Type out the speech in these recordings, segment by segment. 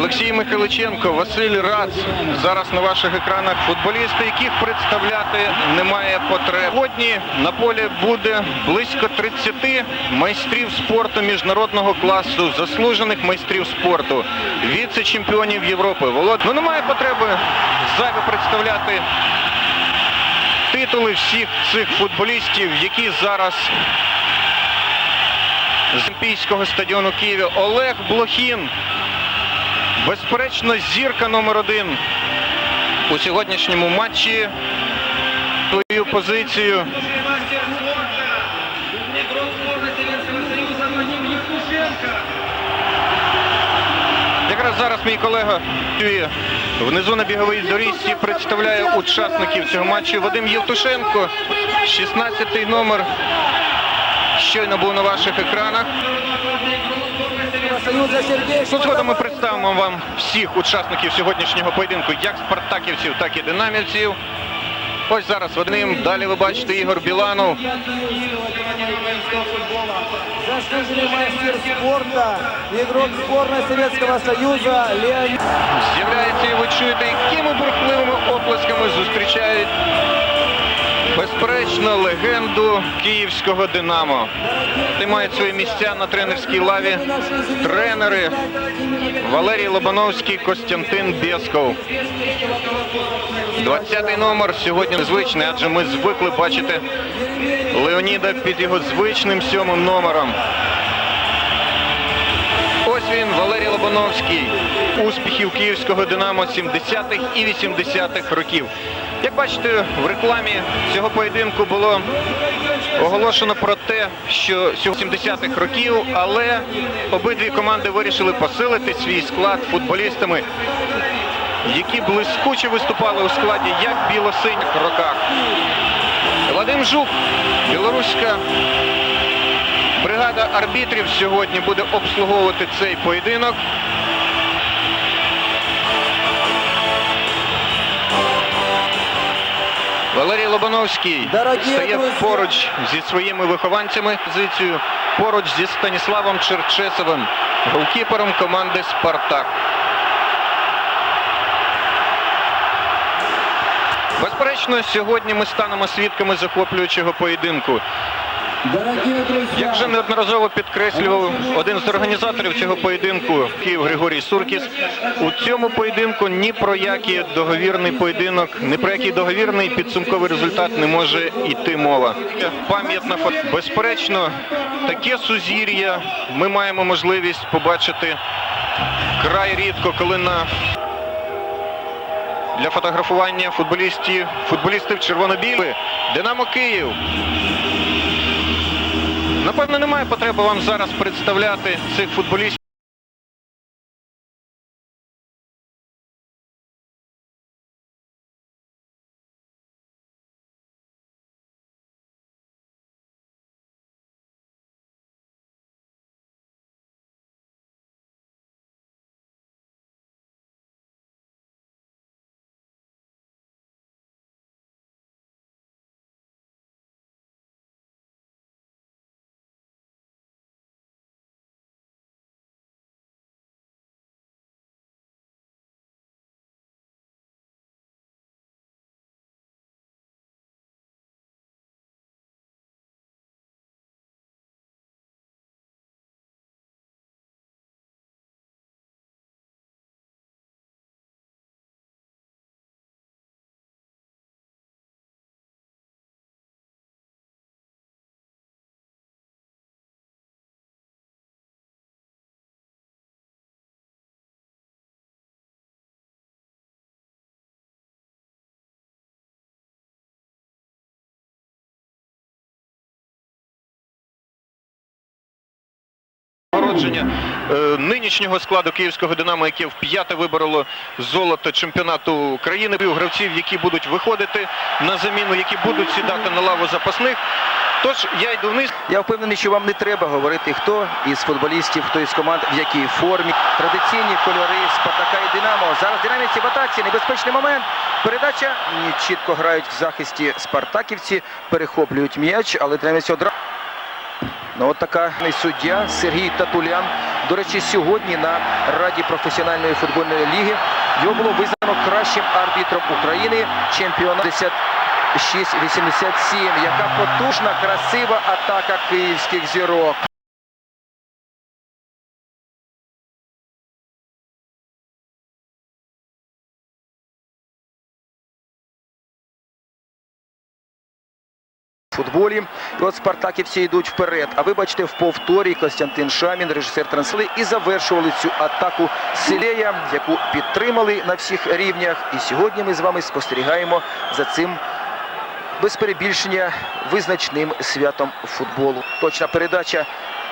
Олексій Михайличенко, Василь Рац. Зараз на ваших екранах футболісти, яких представляти немає потреб. Сьогодні на полі буде близько 30 майстрів спорту міжнародного класу, заслужених майстрів спорту, віце-чемпіонів Європи. Волод... Ну немає потреби зайве представляти титули всіх цих футболістів, які зараз з Олімпійського стадіону Києві Олег Блохін. Безперечно, зірка номер один у сьогоднішньому матчі. Свою позицію. Якраз зараз мій колега внизу на біговій доріжці представляє учасників цього матчу Вадим Євтушенко, 16-й номер. Щойно був на ваших екранах. Тут згодом ми представимо вам всіх учасників сьогоднішнього поєдинку, як спартаківців, так і динамівців. Ось зараз Вадим. Далі ви бачите Ігор Біланов. заслуженный мастер спорта, игрок сборной Советского Союза Леонид. З'являється і ви чуєте, якими бурхливими оплесками зустрічають безперечно легенду київського Динамо. Ти мають свої місця на тренерській лаві. Тренери Валерій Лобановський, Костянтин Бєсков. 20-й номер сьогодні незвичний, адже ми звикли бачити Леоніда під його звичним сьомим номером. Ось він, Валерій Лобановський. Успіхів київського Динамо 70-х і 80-х років. Як бачите, в рекламі цього поєдинку було оголошено про те, що 70-х років, але обидві команди вирішили посилити свій склад футболістами, які блискуче виступали у складі як білосиніх роках. Вадим Жук, білоруська Бригада арбітрів сьогодні буде обслуговувати цей поєдинок. Валерій Лобановський Дорогі стає друзі! поруч зі своїми вихованцями позицію поруч зі Станіславом Черчесовим, голкіпером команди Спартак. Безперечно, сьогодні ми станемо свідками захоплюючого поєдинку. Як вже неодноразово підкреслював один з організаторів цього поєдинку Київ Григорій Суркіс, у цьому поєдинку ні про який договірний поєдинок, ні про який договірний підсумковий результат не може йти мова. Пам'ятна фото. Безперечно, таке сузір'я ми маємо можливість побачити край рідко, коли на для фотографування футболістів футболістів червоно-білі Динамо Київ. Напевно, немає потреби вам зараз представляти цих футболістів. Народження е, нинішнього складу київського Динамо, яке вп'яте вибороло золото чемпіонату України. Гравців, які будуть виходити на заміну, які будуть сідати на лаву запасних. Тож я йду вниз. Я впевнений, що вам не треба говорити, хто із футболістів, хто із команд, в якій формі. Традиційні кольори Спартака і Динамо. Зараз динаміці в атаці. Небезпечний момент. Передача чітко грають в захисті спартаківці, перехоплюють м'яч, але динаміці одразу. Ну, от така суддя Сергій Татулян До речі, сьогодні на Раді професіональної футбольної ліги його було визнано кращим арбітром України чемпіонат 56-87. Яка потужна, красива атака київських зірок. Футболі. От спартаківці йдуть вперед. А ви бачите, в повторі Костянтин Шамін, режисер трансли, і завершували цю атаку Селея, яку підтримали на всіх рівнях. І сьогодні ми з вами спостерігаємо за цим без перебільшення визначним святом футболу. Точна передача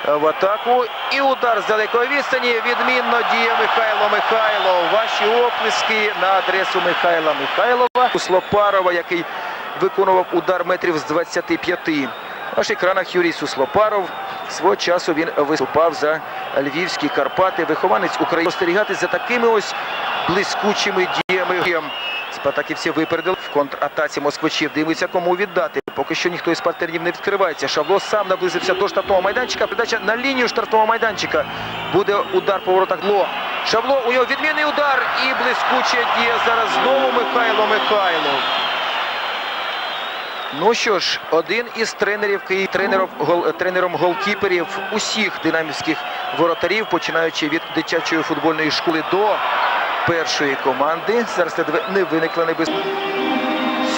е, в атаку. І удар з далекої відстані. Відмінно діє Михайло Михайлов. Ваші оплески на адресу Михайла Михайлова. Суслопарова, який виконував удар метрів з 25. На наших екранах Юрій Суслопаров. Свого часу він виступав за Львівські Карпати. Вихованець України. Спостерігати за такими ось блискучими діями. Спартаківці випередили в контратаці москвичів. Дивиться, кому віддати. Поки що ніхто із партнерів не відкривається. Шавло сам наблизився до штрафного майданчика. Передача на лінію штрафного майданчика. Буде удар по воротах. Ло. Шавло, у нього відмінний удар. І блискуча дія зараз знову Михайло Михайлов. Ну що ж, один із тренерів Київ, тренером, гол, тренером голкіперів усіх динамівських воротарів, починаючи від дитячої футбольної школи до першої команди. Зараз не виникла небезпека.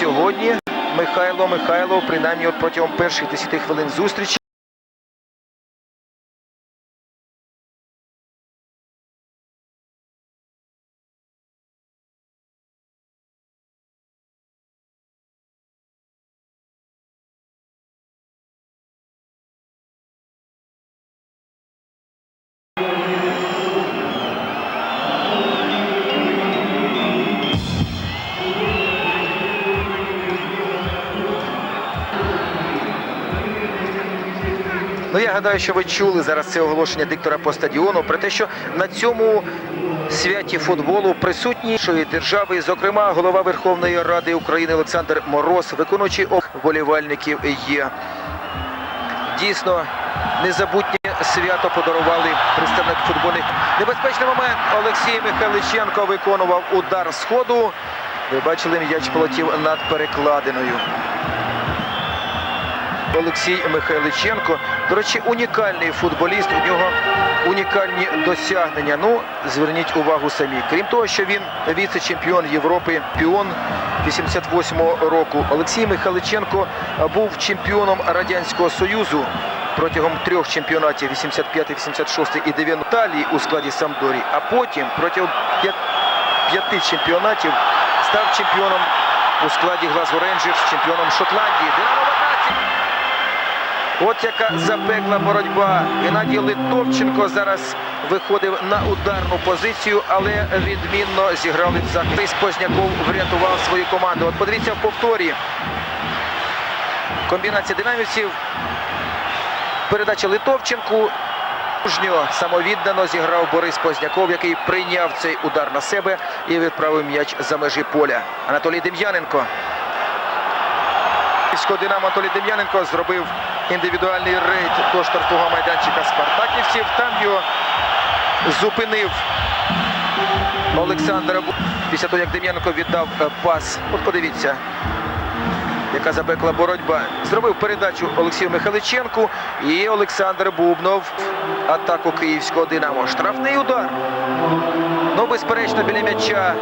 Сьогодні Михайло Михайло, принаймні от протягом перших 10 хвилин зустрічі. Гадаю, що ви чули зараз це оголошення диктора по стадіону про те, що на цьому святі футболу присутні нашої держави, зокрема голова Верховної Ради України Олександр Мороз, виконуючий об вболівальників є. Дійсно, незабутнє свято подарували представник футбольних. Небезпечний момент. Олексій Михайличенко виконував удар з ходу. Ви бачили, м'яч полетів над перекладиною. Олексій Михайличенко. До речі, унікальний футболіст. У нього унікальні досягнення. Ну, зверніть увагу самі. Крім того, що він віце-чемпіон Європи, піон 88-го року. Олексій Михайличенко був чемпіоном Радянського Союзу протягом трьох чемпіонатів 85, 86 і 90 Італії у складі Самдорі. А потім протягом п'яти чемпіонатів став чемпіоном у складі Глазго Рейнджерс, чемпіоном Шотландії. Динамо. От яка запекла боротьба. Геннадій Литовченко зараз виходив на ударну позицію, але відмінно зіграли в захист. Позняков врятував свою команду. От подивіться в повторі. Комбінація динамівців. Передача Литовченку. Мужньо самовіддано зіграв Борис Позняков, який прийняв цей удар на себе і відправив м'яч за межі поля. Анатолій Дем'яненко. Динамо Анатолій Дем'яненко зробив індивідуальний рейд до штрафного майданчика Спартаківців. Там його зупинив Олександр Абу. Після того, як Дем'яненко віддав е, пас. От подивіться, яка запекла боротьба. Зробив передачу Олексію Михайличенку і Олександр Бубнов атаку київського Динамо. Штрафний удар. Ну, безперечно, біля м'яча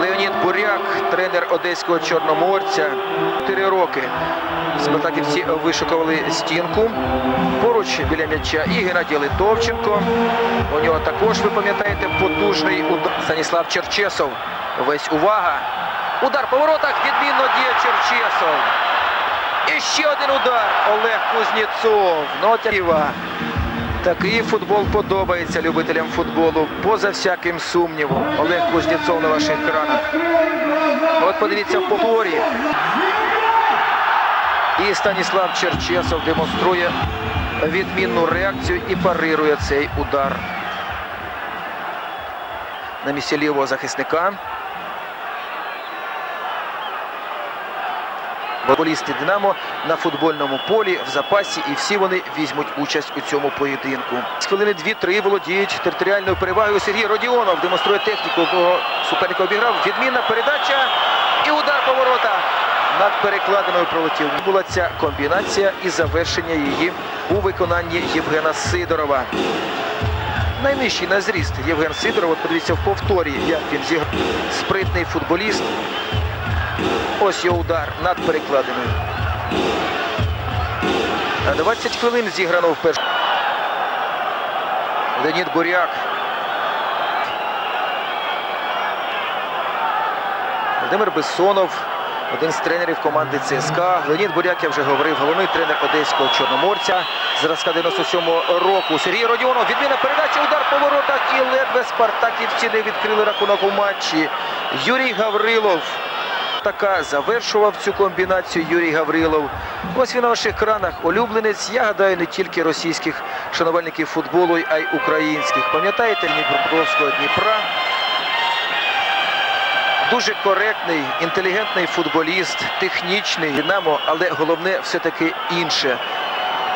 Леонід Буряк, тренер одеського чорноморця. Чотири роки. Спартаківці вишукували стінку. Поруч біля м'яча і Геннадій Литовченко. У нього також, ви пам'ятаєте, потужний удар. Станіслав Черчесов. Весь увага. Удар по воротах. Відмінно діє Черчесов. І ще один удар. Олег Кузнєцов. Ну, от. Такий футбол подобається любителям футболу, поза всяким сумнівом. Олег Кузнєцов на ваших екранах. От подивіться в повторі. І Станіслав Черчесов демонструє відмінну реакцію і парирує цей удар. На місці лівого захисника. Футболісти Динамо на футбольному полі в запасі, і всі вони візьмуть участь у цьому поєдинку. З хвилини 2-3 володіють територіальною перевагою. Сергій Родіонов демонструє техніку, бо суперника обіграв. Відмінна передача і удар по воротах. Над перекладиною пролетів. Була ця комбінація і завершення її у виконанні Євгена Сидорова. Найнижчий на зріст Євген Сидоров. От подивіться в повторі, як він зіграв. Спритний футболіст. Ось його удар над перекладиною. На 20 хвилин зіграно вперше. Леонід Буряк. Володимир Бессонов, один з тренерів команди ЦСКА. Леонід Буряк, я вже говорив, головний тренер одеського чорноморця. Зразка 97-го року. Сергій Родіонов, відміна передачі, удар по воротах і ледве спартаківці не відкрили рахунок у матчі. Юрій Гаврилов. Така завершував цю комбінацію Юрій Гаврилов. Ось він на ваших екранах. Улюбленець, я гадаю, не тільки російських шанувальників футболу, а й українських. Пам'ятаєте Дніпропетровського Дніпра? Дуже коректний, інтелігентний футболіст, технічний Динамо, але головне все-таки інше.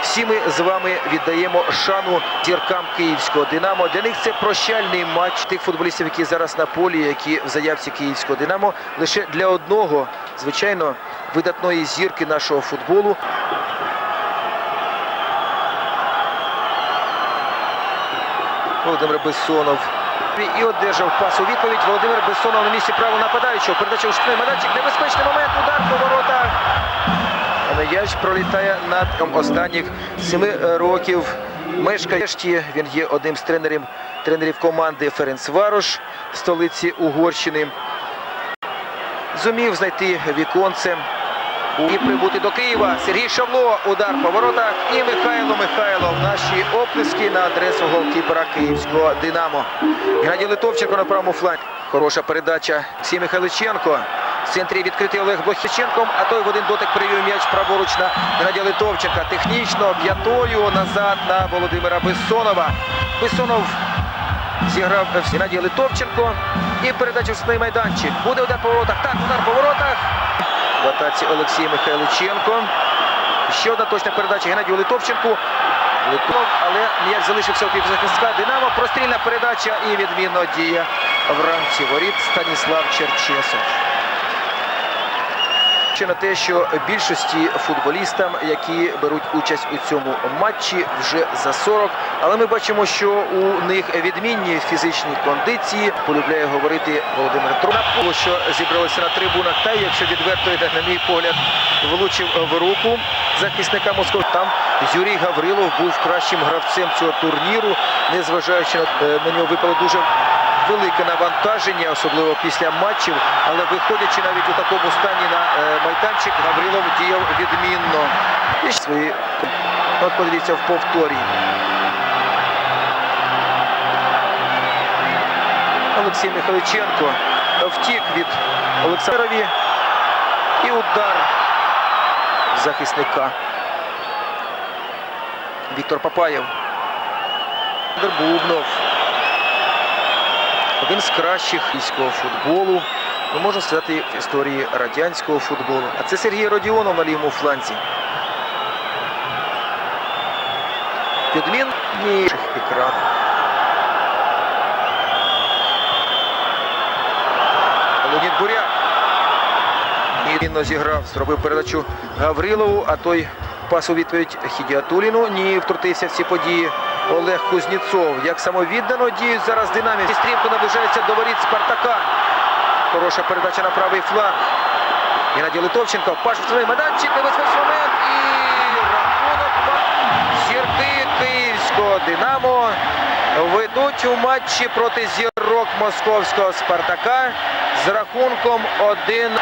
Всі ми з вами віддаємо шану зіркам київського Динамо. Для них це прощальний матч тих футболістів, які зараз на полі, які в заявці київського Динамо. Лише для одного, звичайно, видатної зірки нашого футболу. Володимир Бессонов. І одержав пас у відповідь. Володимир Бессонов на місці правого нападаючого. Передача у штрафний майданчик. Небезпечний момент. Удар по воротах. М'яч пролітає над останніх семи років. Мешкає Він є одним з тренерів, тренерів команди Ференцварош столиці Угорщини. Зумів знайти віконце і прибути до Києва. Сергій Шавло, удар по воротах. І Михайло Михайлов. Наші оплески на адресу голкіпера київського Динамо. Геннадій Литовченко на правому флангі. Хороша передача. Сі Михайличенко. В центрі відкритий Олег Блохіченком, а той в один дотик перевів м'яч праворуч на Геннадія Литовченка. Технічно п'ятою назад на Володимира Бессонова. Бессонов зіграв Геннадій Литовченко. І передача в штрафний майданчик. Буде удар по воротах. Так, удар по воротах. В атаці Олексій Михайличенко. Ще одна точна передача Геннадію Литовченку. Литов, але м'яч залишився у півзахисника. Динамо. Прострільна передача і відмінно діє в рамці воріт Станіслав Черчесов. Ще на те, що більшості футболістам, які беруть участь у цьому матчі, вже за 40. Але ми бачимо, що у них відмінні фізичні кондиції. Полюбляє говорити Володимир Тропов, що зібралися на трибунах. Та якщо відверто йде, на мій погляд, влучив в руку захисника Москви. Там Юрій Гаврилов був кращим гравцем цього турніру, незважаючи на, е, на нього випало дуже велике навантаження, особливо після матчів. Але виходячи навіть у такому стані на е, майданчик, Гаврилов діяв відмінно. І свої от подивіться в повторі. Олексій Михайличенко втік від Олександрові і удар захисника. Віктор Папаєв. Бубнов. Один з кращих військового футболу, ну, можна сказати, в історії радянського футболу. А це Сергій Родіонов на лівому фланзі. Підмін ні екран. Леонід Буряк. Ні, зіграв, зробив передачу Гаврилову, а той пас у відповідь Хідіатуліну. Ні, втрутився в ці події. Олег Кузнєцов. Як самовіддано діють зараз динаміки. Стрімко наближається до воріт Спартака. Хороша передача на правий фланг. Геннадій Литовченко. Паш в майданчик. Небезпечний момент. І рахунок зірки київського Динамо ведуть у матчі проти зірок московського Спартака з рахунком 1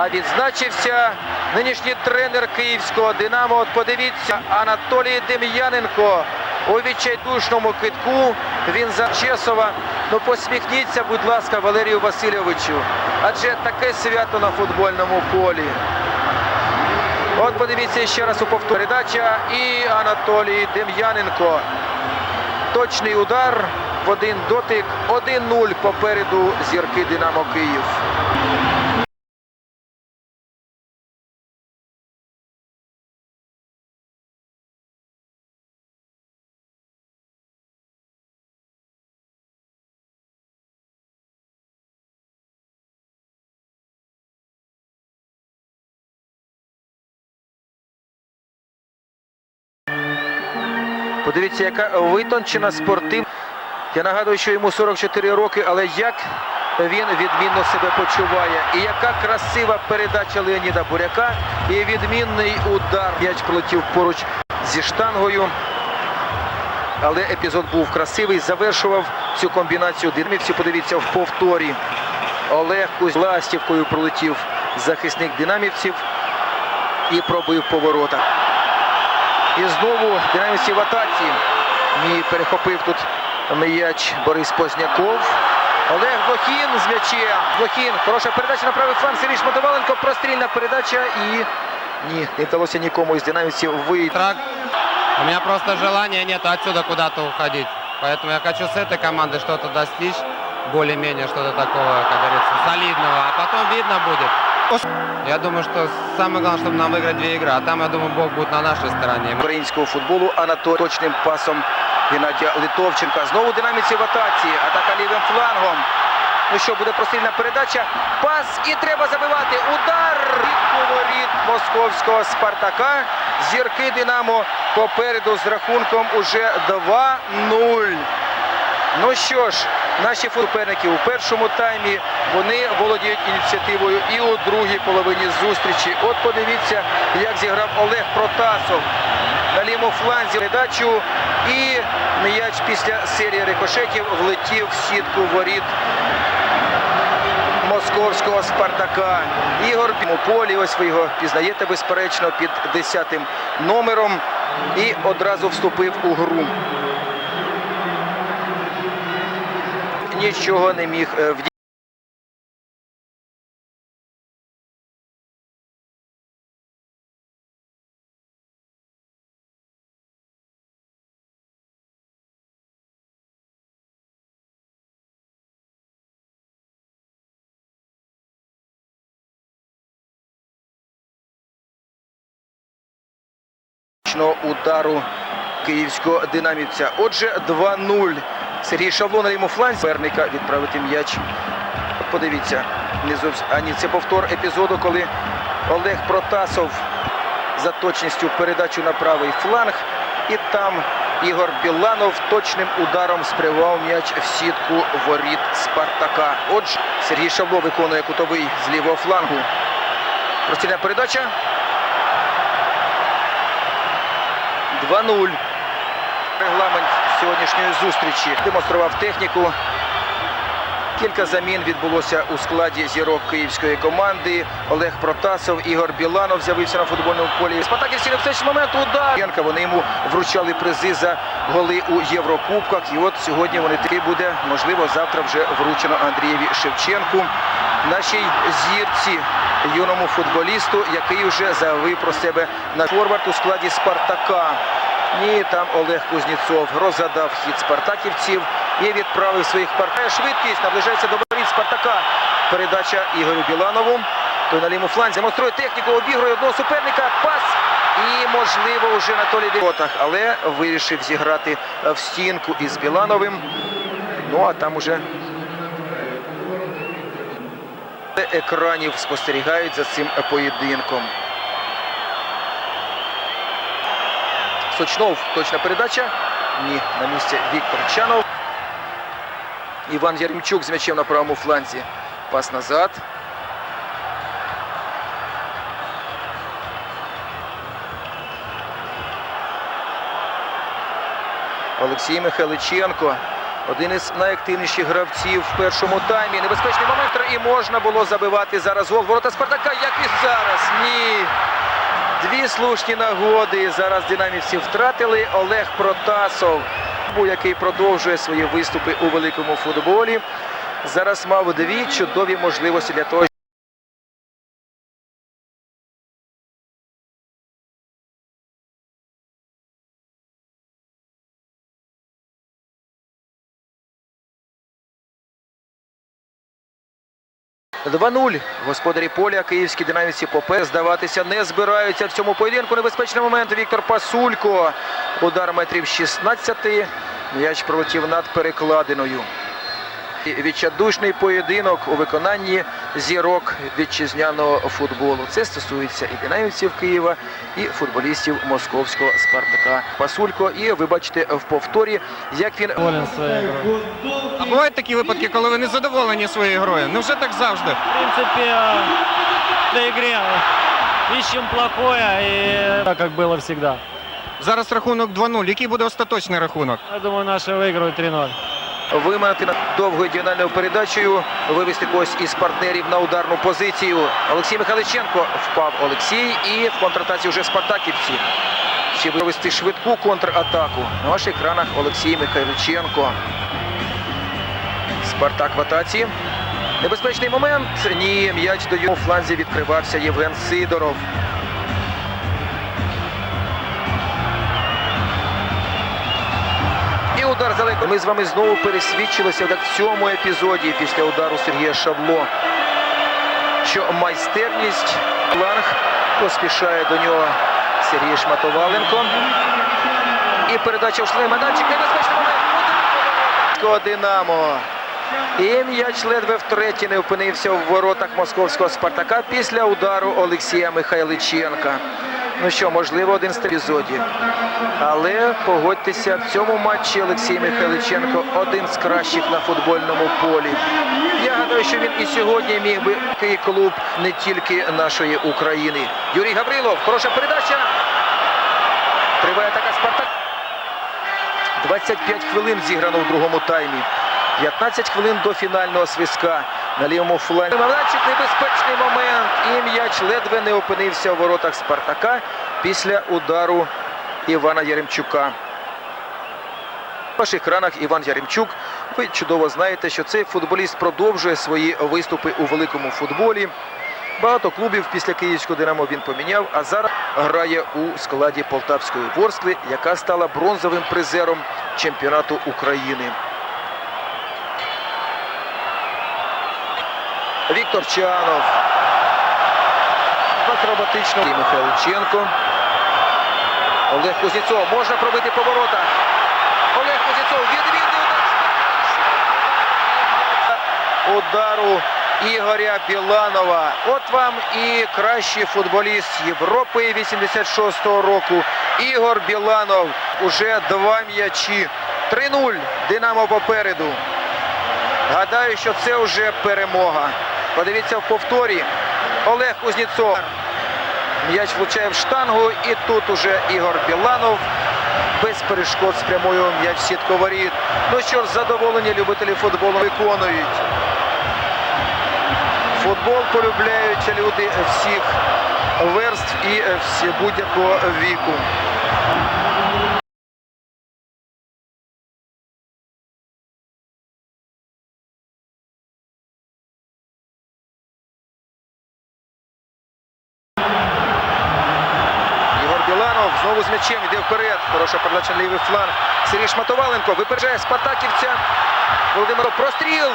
а відзначився нинішній тренер київського Динамо. От подивіться, Анатолій Дем'яненко у відчайдушному китку. Він за Чесова. Ну посміхніться, будь ласка, Валерію Васильовичу. Адже таке свято на футбольному полі. От подивіться ще раз у повтор. Передача і Анатолій Дем'яненко. Точний удар в один дотик. 1-0 попереду зірки Динамо Київ. Подивіться, яка витончена спортивна. Я нагадую, що йому 44 роки, але як він відмінно себе почуває. І яка красива передача Леоніда Буряка. І відмінний удар. М'яч пролетів поруч зі штангою. Але епізод був красивий. Завершував цю комбінацію динамівців. Подивіться в повторі. Олег Кузь ластівкою пролетів захисник динамівців і пробив поворота. І знову динамівці в атаці. Мій перехопив тут м'яч Борис Позняков. Олег Блохін з м'ячем. Блохін. Хороша передача на правий фланг. Сергій Шмотоваленко. Прострільна передача і ні, не вдалося нікому із динамівців вийти. Трак. У меня просто желания нет отсюда куда-то уходить. Поэтому я хочу с этой команды что-то достичь, более-менее что-то такого, как говорится, солидного. А потом видно будет. Я думаю, что самое главное, чтобы нам выиграть две игры. А там, я думаю, Бог будет на нашей стороне. Мы українського футболу Анатолій точним пасом Геннадія Литовченка. Знову динаміці в атаці. Атака лівим флангом. Ну що, буде прострільна передача. Пас і треба забивати. Удар від воріт московського Спартака. Зірки Динамо попереду з рахунком уже 2-0. Ну що ж, наші суперники у першому таймі вони володіють ініціативою і у другій половині зустрічі. От подивіться, як зіграв Олег Протасов на лівому фланзі передачу. І м'яч після серії рикошетів влетів в сітку воріт московського Спартака. Ігор полі, ось ви його пізнаєте безперечно під 10 номером і одразу вступив у гру. Нічого не міг е, вдіяти. Удару київського динамівця. Отже, 2-0. Сергій Шавлон на лівому фланзі. Суперника відправити м'яч. Подивіться, не зовсім. А ні, це повтор епізоду, коли Олег Протасов за точністю передачу на правий фланг. І там Ігор Біланов точним ударом спрямував м'яч в сітку воріт Спартака. Отже, Сергій Шавло виконує кутовий з лівого флангу. Простільна передача. 2-0. Регламент сьогоднішньої зустрічі демонстрував техніку. Кілька замін відбулося у складі зірок київської команди. Олег Протасов, Ігор Біланов з'явився на футбольному полі. Спартаківці в цей момент удар. Вони йому вручали призи за голи у Єврокубках. І от сьогодні вони таки буде, можливо, завтра вже вручено Андрієві Шевченку. Нашій зірці, юному футболісту, який вже заявив про себе на форвард у складі Спартака. Ні, там Олег Кузнєцов розгадав хід спартаківців і відправив своїх партнерів. Швидкість наближається до воріт Спартака. Передача Ігорю Біланову. Той на лівому фланзі демонструє техніку, обігрує одного суперника. Пас. І, можливо, вже Анатолій Девотах, але вирішив зіграти в стінку із Білановим. Ну, а там уже екранів спостерігають за цим поєдинком. Сочнов, точна передача. Ні, на місці Віктор Чанов. Іван Яремчук з м'ячем на правому фланзі. Пас назад. Олексій Михайличенко. Один із найактивніших гравців в першому таймі. Небезпечний момент і можна було забивати зараз гол. Ворота Спартака, як і зараз. Ні. Дві слушні нагоди. Зараз динамівці втратили. Олег Протасов, який продовжує свої виступи у великому футболі. Зараз мав дві чудові можливості для того, 2-0. Господарі поля київські динаміці попер здаватися не збираються в цьому поєдинку. Небезпечний момент. Віктор Пасулько. Удар метрів 16. М'яч пролетів над перекладиною Відчайдушний поєдинок у виконанні зірок вітчизняного футболу. Це стосується і динамівців Києва, і футболістів московського Спартака. Пасулько, і ви бачите в повторі, як він Доволен своей игрой. А бувають такі випадки, коли ви не задоволені своєю грою. Невже так завжди? В принципе, э, в этой игре ищем плохое, и так как было всегда. Зараз рахунок 2-0. Який буде остаточний рахунок? Я думаю, наши выиграют 3-0. виманити довгою діагональною передачею, вивести когось із партнерів на ударну позицію. Олексій Михайличенко впав Олексій і в контратаці вже спартаківці. Ще вивести швидку контратаку. На ваших екранах Олексій Михайличенко. Спартак в атаці. Небезпечний момент. Ні, м'яч до його фланзі відкривався Євген Сидоров. Удар далеко. Ми з вами знову пересвідчилися так в цьому епізоді після удару Сергія Шавло. Що майстерність фланг поспішає до нього Сергій Шматоваленко. І передача в шлей майданчик. Небезпечний момент. Динамо. І м'яч ледве втретє не опинився в воротах московського Спартака після удару Олексія Михайличенка. Ну що, можливо, один з епізодів. Але погодьтеся, в цьому матчі Олексій Михайличенко один з кращих на футбольному полі. Я гадаю, що він і сьогодні міг би такий клуб не тільки нашої України. Юрій Гаврилов, хороша передача. Триває така Спартак. 25 хвилин зіграно в другому таймі. 15 хвилин до фінального свистка на лівому фланзі. Майданчик небезпечний момент. І м'яч ледве не опинився у воротах Спартака після удару Івана Яремчука. В ваших екранах Іван Яремчук. Ви чудово знаєте, що цей футболіст продовжує свої виступи у великому футболі. Багато клубів після київського Динамо він поміняв, а зараз грає у складі Полтавської Ворскли, яка стала бронзовим призером чемпіонату України. Віктор Чанов. Акробатично. І Михайличенко. Олег Кузнєцов. Можна пробити поворота. Олег Кузнєцов. Відмінний удар. Удару Ігоря Біланова. От вам і кращий футболіст Європи 86-го року. Ігор Біланов. Уже два м'ячі. 3-0. Динамо попереду. Гадаю, що це вже перемога. Подивіться в повторі. Олег Кузнєцов. М'яч влучає в штангу. І тут уже Ігор Біланов без перешкод спрямує м'яч сітку воріт. Ну що ж, задоволені любителі футболу виконують. Футбол полюбляють люди всіх верств і будь-якого віку. Передача на лівий фланг. Сергій Шматоваленко випереджає Спартаківця. Володимир простріл.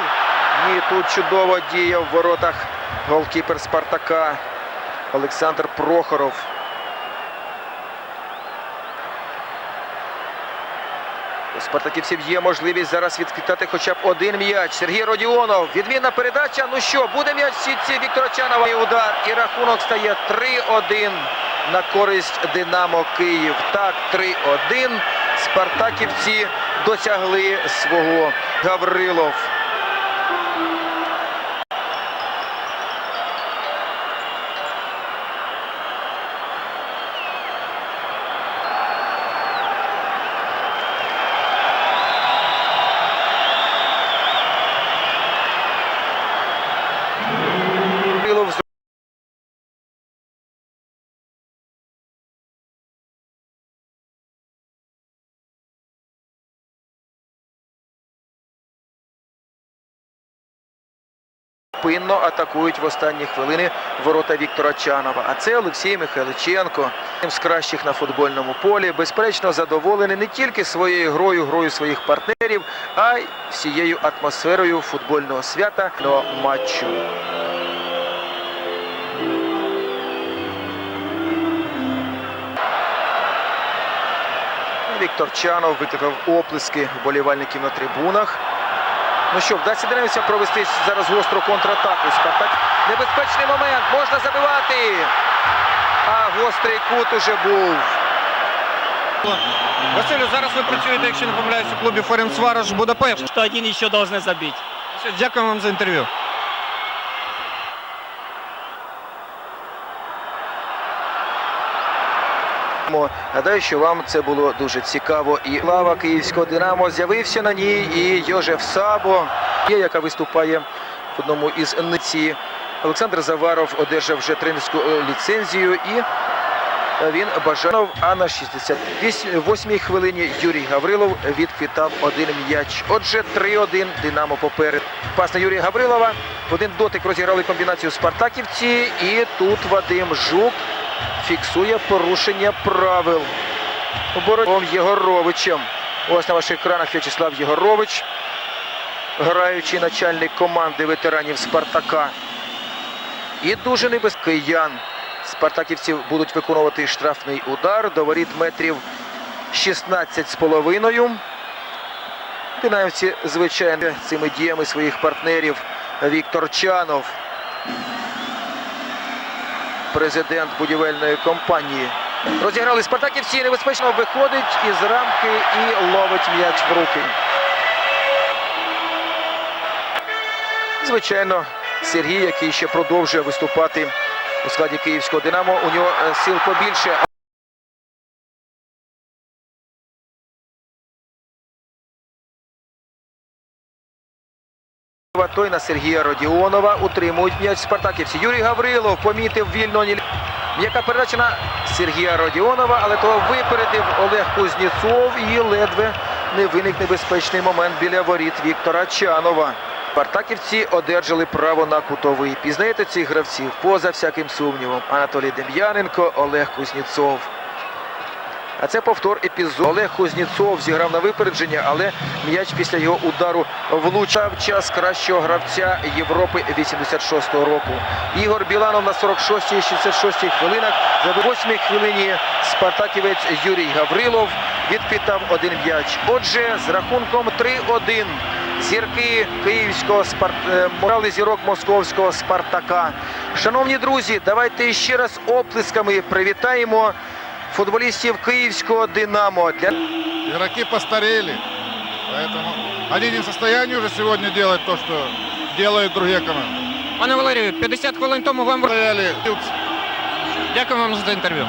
Ні, тут чудова дія в воротах. Голкіпер Спартака Олександр Прохоров. У спартаківців є можливість зараз відкидати хоча б один м'яч. Сергій Родіонов. Відмінна передача. Ну що, буде м'яч сітці Віктора Чанова. І удар. І рахунок стає 3-1 на користь Динамо Київ. Так, 3-1. Спартаківці досягли свого Гаврилов. Пинно атакують в останні хвилини ворота Віктора Чанова. А це Олексій Михайличенко, з кращих на футбольному полі. Безперечно, задоволений не тільки своєю грою, грою своїх партнерів, а й всією атмосферою футбольного свята до матчу. Віктор Чанов викликав оплески вболівальників на трибунах. Ну що, вдасться дивимося провести зараз гостру контратаку. Спартак. Небезпечний момент. Можна забивати. А гострий кут уже був. Василю, зараз ви працюєте, якщо не помиляюсь, у клубі Ференцварош Будапешт. Що один ще должны забити. Дякую вам за інтерв'ю. Мо, Гадаю, що вам це було дуже цікаво. І лава київського Динамо з'явився на ній. І Йожеф Сабо, є, яка виступає в одному із ниці. Олександр Заваров одержав вже тренерську е, ліцензію і е, він бажав. А на 68-й хвилині Юрій Гаврилов відквітав один м'яч. Отже, 3-1 Динамо поперед. Пас на Юрія Гаврилова. В один дотик розіграли комбінацію спартаківці. І тут Вадим Жук фіксує порушення правил. Боротьбом Єгоровичем. Ось на ваших екранах В'ячеслав Єгорович, граючий начальник команди ветеранів Спартака. І дуже небезпечний Ян. Спартаківців будуть виконувати штрафний удар до воріт метрів 16 з. Динамівці, звичайно, цими діями своїх партнерів Віктор Чанов президент будівельної компанії. Розіграли спартаківці, небезпечно виходить із рамки і ловить м'яч в руки. Звичайно, Сергій, який ще продовжує виступати у складі київського Динамо, у нього е, сил побільше. Той на Сергія Родіонова утримують м'яч спартаківці. Юрій Гаврилов помітив вільно м'яка передача на Сергія Родіонова, але того випередив Олег Кузнєцов і ледве не виник небезпечний момент біля воріт Віктора Чанова. Спартаківці одержали право на кутовий. Пізнаєте цих гравців поза всяким сумнівом. Анатолій Дем'яненко, Олег Кузнєцов. А це повтор епізоду. Олег Кузнєцов зіграв на випередження, але м'яч після його удару влучав час кращого гравця Європи 86-го року. Ігор Біланов на 46-й 66-й хвилинах. За 8-й хвилині спартаківець Юрій Гаврилов відквітав один м'яч. Отже, з рахунком 3-1 зірки київського спарт... е, зірок московського Спартака. Шановні друзі, давайте ще раз оплесками привітаємо футболістів київського Динамо. Для Игроки постарели, поэтому они не в состоянии уже сегодня делать то, что делают другие команды. Пане Валерію, 50 хвилин тому вам Стояли, дякую вам за інтерв'ю.